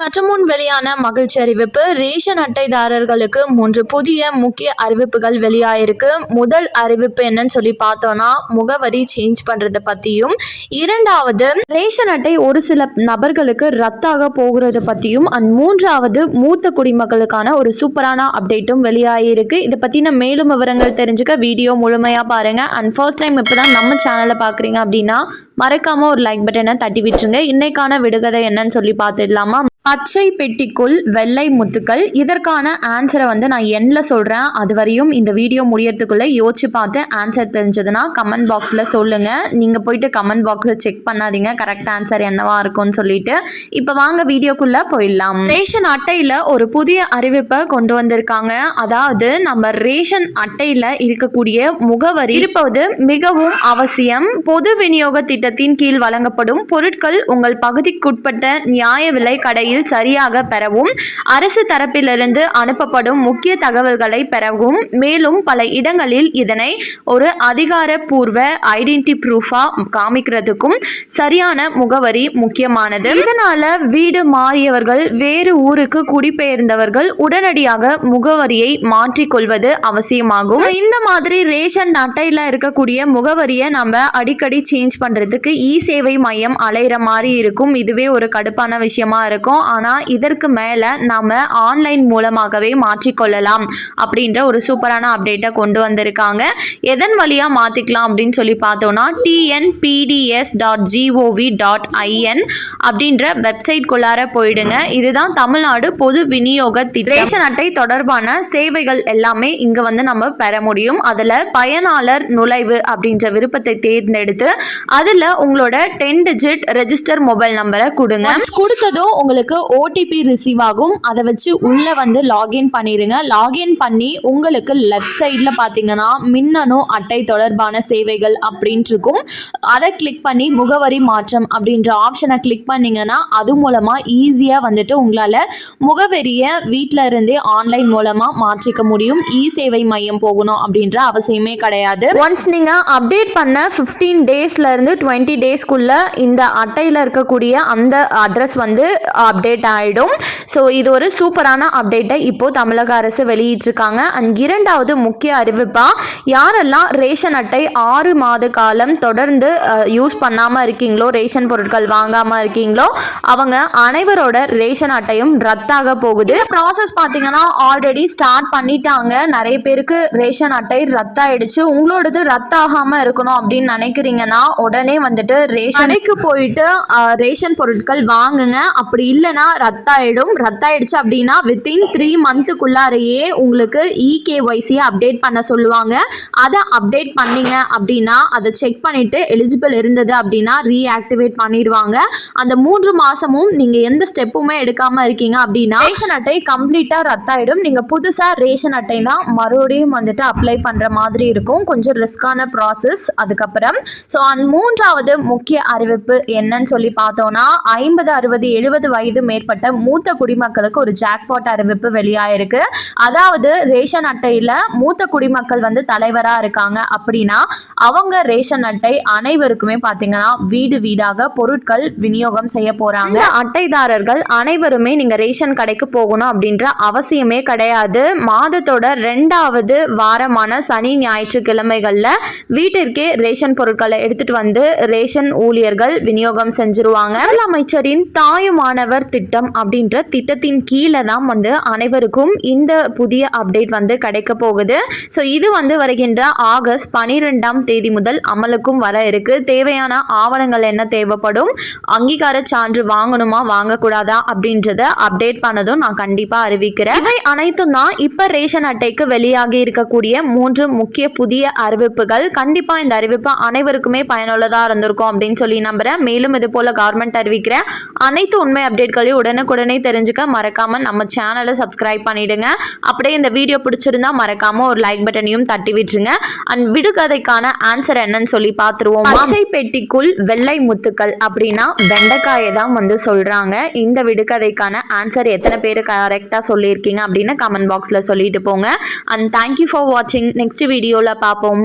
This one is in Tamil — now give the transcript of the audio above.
சற்று முன் வெளியான மகிழ்ச்சி அறிவிப்பு ரேஷன் அட்டைதாரர்களுக்கு மூன்று புதிய முக்கிய அறிவிப்புகள் வெளியாயிருக்கு. முதல் அறிவிப்பு என்னன்னு சொல்லி பார்த்தோம்னா முகவரி சேஞ்ச் பண்றதை பத்தியும் இரண்டாவது ரேஷன் அட்டை ஒரு சில நபர்களுக்கு ரத்தாக போகிறது பத்தியும் அண்ட் மூன்றாவது மூத்த குடிமக்களுக்கான ஒரு சூப்பரான அப்டேட்டும் வெளியாகிருக்கு இதை பத்தின மேலும் விவரங்கள் தெரிஞ்சுக்க வீடியோ முழுமையா பாருங்க. அண்ட் ஃபர்ஸ்ட் டைம் இப்பதான் நம்ம சேனலை பாக்குறீங்க அப்படின்னா மறக்காம ஒரு லைக் பட்டனை தட்டி விட்டுருங்க. இன்னைக்கான விடுகதை என்னன்னு சொல்லி பார்த்துடலாமா? பச்சை பெட்டிக்குள் வெள்ளை முத்துக்கள். இதற்கான ஆன்சரை வந்து நான் எண்ணில் சொல்கிறேன் அது வரையும் இந்த வீடியோ முடியறதுக்குள்ளே யோசிச்சு பார்த்து ஆன்சர் தெரிஞ்சதுன்னா கமெண்ட் பாக்ஸில் சொல்லுங்கள் நீங்கள் போயிட்டு கமெண்ட் பாக்ஸில் செக் பண்ணாதீங்க. கரெக்ட் ஆன்சர் என்னவா இருக்கும்னு சொல்லிட்டு. இப்போ வாங்க வீடியோக்குள்ளே போயிடலாம். ரேஷன் அட்டையில் ஒரு புதிய அறிவிப்பை கொண்டு வந்திருக்காங்க. அதாவது நம்ம ரேஷன் அட்டையில் இருக்கக்கூடிய முகவரி இருப்பது மிகவும் அவசியம். பொது விநியோக திட்டத்தின் கீழ் வழங்கப்படும் பொருட்கள் உங்கள் பகுதிக்குட்பட்ட நியாய விலை கடையில் சரியாக பெறவும் அரசு தரப்பிலிருந்து அனுப்பப்படும் முக்கிய தகவல்களை பெறவும் மேலும் பல இடங்களில் இதனை ஒரு அதிகாரப்பூர்வ ஐடென்டி ப்ரூஃபா காமிக்கிறதுக்கும் சரியான முகவரி முக்கியமானது. இதனால வீடு மாறியவர்கள் வேறு ஊருக்கு குடிபெயர்ந்தவர்கள் உடனடியாக முகவரியை மாற்றிக்கொள்வது அவசியமாகும். இந்த மாதிரி ரேஷன் அட்டையில் இருக்கக்கூடிய முகவரியை நம்ம அடிக்கடி சேஞ்ச் பண்றதுக்கு இ சேவை மையம் அலையிற மாதிரி இருக்கும். இதுவே ஒரு கடுப்பான விஷயமா இருக்கும். ஆனா இதற்கு மேல நாம ஆன்லைன் மூலமாகவே மாற்றிக்கொள்ளலாம் அப்படின்ற ஒரு சூப்பரான அப்டேட்டை கொண்டு வந்திருக்காங்க. எதன் வழியா மாத்திக்கலாம் அப்படின்னு சொல்லி பார்த்தோம்னா TNPDS dot GOV dot IN அப்படின்ற வெப்சைட் குள்ளார போயிடுங்க. இதுதான் தமிழ்நாடு பொது விநியோக ரேஷன் அட்டை தொடர்பான சேவைகள் எல்லாமே இங்க வந்து நம்ம பெற முடியும். அதுல பயனாளர் நுழைவு அப்படின்ற விருப்பத்தை தேர்ந்தெடுத்து அதுல உங்களோட டென் டிஜிட் ரெஜிஸ்டர் மொபைல் நம்பரை கொடுங்க. கொடுத்ததும் உங்களுக்கு ஓடிபி ரிசீவ் ஆகும். அதை வச்சு உள்ள வந்து லாகின் பண்ணிடுங்க லாகின் பண்ணி உங்களுக்கு லெஃப்ட் சைடில் பார்த்தீங்கன்னா மின்னணு அட்டை தொடர்பான சேவைகள் அப்படின்ட்டு இருக்கும். அதை கிளிக் பண்ணி முகவரி மாற்றம் அப்படின்ற ஆப்ஷனை கிளிக் பண்ணீங்கன்னா அது மூலமாக ஈஸியாக வந்துட்டு உங்களால் முகவரியை வீட்டில் இருந்தே ஆன்லைன் மூலமாக மாற்றிக்க முடியும். இ சேவை மையம் போகணும் அப்படின்ற அவசியமே கிடையாது. ஒன்ஸ் நீங்கள் அப்டேட் பண்ண ஃபிஃப்டீன் டேஸ்லேருந்து டுவெண்ட்டி டேஸ்க்குள்ள இந்த அட்டையில் இருக்கக்கூடிய அந்த அட்ரஸ் வந்து அப்டேட் அப்டேட் ஆகிடும் ஸோ இது ஒரு சூப்பரான அப்டேட்டை இப்போது தமிழக அரசு வெளியிட்டிருக்காங்க. அண்ட் இரண்டாவது முக்கிய அறிவிப்பாக யாரெல்லாம் ரேஷன் அட்டை ஆறு மாத காலம் தொடர்ந்து யூஸ் பண்ணாமல் இருக்கீங்களோ ரேஷன் பொருட்கள் வாங்காமல் இருக்கீங்களோ அவங்க அனைவரோட ரேஷன் அட்டையும் ரத்தாக போகுது. ப்ராசஸ் பார்த்தீங்கன்னா ஆல்ரெடி ஸ்டார்ட் பண்ணிட்டாங்க. நிறைய பேருக்கு ரேஷன் அட்டை ரத்தாயிடுச்சு. உங்களோடது ரத்தாகாமல் இருக்கணும் அப்படின்னு நினைக்கிறீங்கன்னா உடனே வந்துட்டு ரேஷன் போயிட்டு ரேஷன் பொருட்கள் வாங்குங்க. அப்படி இல்லை இல்லைனா ரத்தாயிடும். ரத்தாயிடுச்சு அப்படின்னா வித்தின் த்ரீ மந்த்துக்குள்ளாரையே உங்களுக்கு இகேஒய்சியை அப்டேட் பண்ண சொல்லுவாங்க. அதை அப்டேட் பண்ணீங்க அப்படின்னா அதை செக் பண்ணிட்டு எலிஜிபிள் இருந்தது அப்படின்னா ரீஆக்டிவேட் பண்ணிடுவாங்க. அந்த மூன்று மாசமும் நீங்கள் எந்த ஸ்டெப்புமே எடுக்காம இருக்கீங்க அப்படின்னா ரேஷன் அட்டை கம்ப்ளீட்டாக ரத்தாயிடும். நீங்கள் புதுசாக ரேஷன் அட்டை தான் மறுபடியும் வந்துட்டு அப்ளை பண்ணுற மாதிரி இருக்கும். கொஞ்சம் ரிஸ்கான ப்ராசஸ் அதுக்கப்புறம். ஸோ மூன்றாவது முக்கிய அறிவிப்பு என்னன்னு சொல்லி பார்த்தோம்னா ஐம்பது அறுபது எழுபது வயது மேற்பட்ட மூத்த குடிமக்களுக்கு ஒரு ஜாக்பாட் அறிவிப்பு வெளியாயிருக்கு. அதாவது ரேஷன் அட்டையில மூத்த குடிமக்கள் வந்து தலைவரா இருக்காங்க அப்படின்னா அவங்க ரேஷன் அட்டை அனைவருக்குமே பார்த்தீங்கன்னா வீடு வீடாக பொருட்கள் விநியோகம் செய்ய போறாங்க. அட்டைதாரர்கள் அனைவருமே நீங்க ரேஷன் கடைக்கு போகணும் அப்படின்ற அவசியமே கிடையாது. மாதத்தோட ரெண்டாவது வாரமான சனி ஞாயிற்றுக்கிழமைகள்ல வீட்டிற்கே ரேஷன் பொருட்களை எடுத்துட்டு வந்து ரேஷன் ஊழியர்கள் விநியோகம் செஞ்சிருவாங்க. முதலமைச்சரின் தாயுமானவர் திட்டம் அப்படின்ற திட்டத்தின் கீழே தான் வந்து அனைவருக்கும் இந்த புதிய அப்டேட் வந்து கிடைக்க போகுது. ஸோ இது வந்து வருகின்ற ஆகஸ்ட் பனிரெண்டாம் தேதி முதல் அமலுக்கும் வர இருக்கு. தேவையான ஆவணங்கள் என்ன தேவைப்படும்? அங்கீகார சான்று வாங்கணுமா வாங்கக்கூடாதா அப்படின்றத அப்டேட் பண்ணதும் நான் கண்டிப்பாக அறிவிக்கிறேன். இவை அனைத்தும் தான் இப்போ ரேஷன் அட்டைக்கு வெளியாகி இருக்கக்கூடிய மூன்று முக்கிய புதிய அறிவிப்புகள். கண்டிப்பாக இந்த அறிவிப்பு அனைவருக்குமே பயனுள்ளதாக இருந்திருக்கும் அப்படின்னு சொல்லி நம்புகிறேன் மேலும் இது போல கவர்மெண்ட் அறிவிக்கிற அனைத்து உண்மை அப்டேட்களையும் உடனுக்குடனே தெரிஞ்சுக்க மறக்காம நம்ம சேனலை சப்ஸ்கிரைப் பண்ணிடுங்க. அப்படியே இந்த வீடியோ பிடிச்சிருந்தா மறக்காம ஒரு லைக் பட்டனையும் தட்டி விட்டுருங்க. அண்ட் விடுகதைக்கான ஆன்சர் என்னன்னு சொல்லி பார்த்துருவோம்? பச்சை பெட்டிக்குள் வெள்ளை முத்துக்கள் அப்படின்னா வெண்டைக்காயை தான் வந்து சொல்றாங்க. இந்த விடுகதைக்கான ஆன்சர் எத்தனை பேர் கரெக்டாக சொல்லியிருக்கீங்க அப்படின்னு கமெண்ட் பாக்ஸில் சொல்லிட்டு போங்க. அண்ட் தேங்க்யூ ஃபார் வாட்சிங் நெக்ஸ்ட் வீடியோவில் பார்ப்போம்.